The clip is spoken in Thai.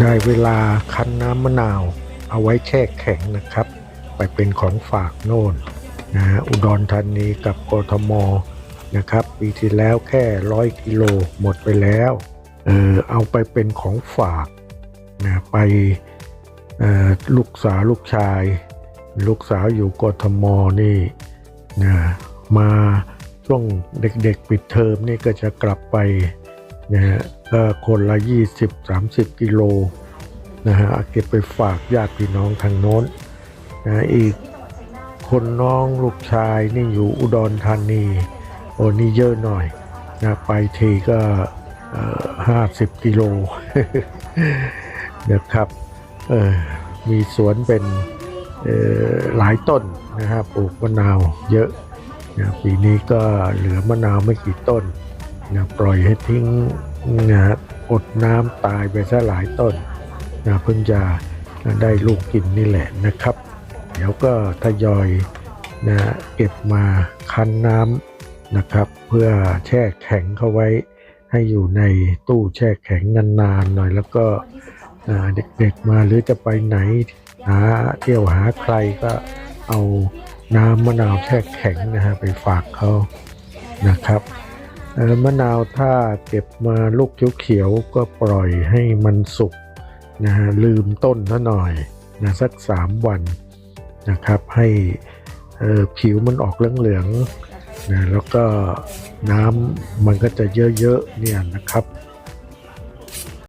ได้เวลาคั้นน้ำมะนาว เอาไว้แช่แข็งนะครับ ไปเป็นของฝากโน่นนะฮะอุดรธานีกับกทมนะครับ ปีที่แล้วแค่ร้อยกิโลหมดไปแล้วเออเอาไปเป็นของฝากนะไปลูกสาวลูกชาย ลูกสาวอยู่กทมนี่นะมาช่วงเด็กๆปิดเทอมนี่ก็จะกลับไป นะฮะคนละ 20-30 กิโลนะฮะเก็บไปฝากญาติพี่น้องทางโน้นนะอีกคนน้องลูกชายนี่อยู่อุดรธานีโอ้นี่เยอะหน่อยนะไปทีก็ห้าสิบกิโลนะครับมีสวนเป็นหลายต้นนะครับปลูกมะนาวเยอะนะปีนี้ก็เหลือมะนาวไม่กี่ต้น นะปล่อยให้ทิ้งนะอดน้ำตายไปซะหลายต้นนะเพิ่งจะได้ลูกกินนี่แหละนะครับ เดี๋ยวก็ทยอยนะเก็บมาคั้นน้ำนะครับ เพื่อแช่แข็งเข้าไว้ ให้อยู่ในตู้แช่แข็งนานๆหน่อยแล้วก็เด็กๆมาหรือจะไปไหนหาเที่ยวหาใครก็เอาน้ำมะนาวแช่แข็งนะฮะไปฝากเขานะครับ มะนาวถ้าเก็บมาลูกเขียวๆก็ปล่อยให้มันสุกนะฮะลืมต้นซะหน่อยนะสักสามวันนะครับ ให้ผิวมันออกเหลืองๆนะแล้วก็น้ำมันก็จะเยอะๆเนี่ยนะครับ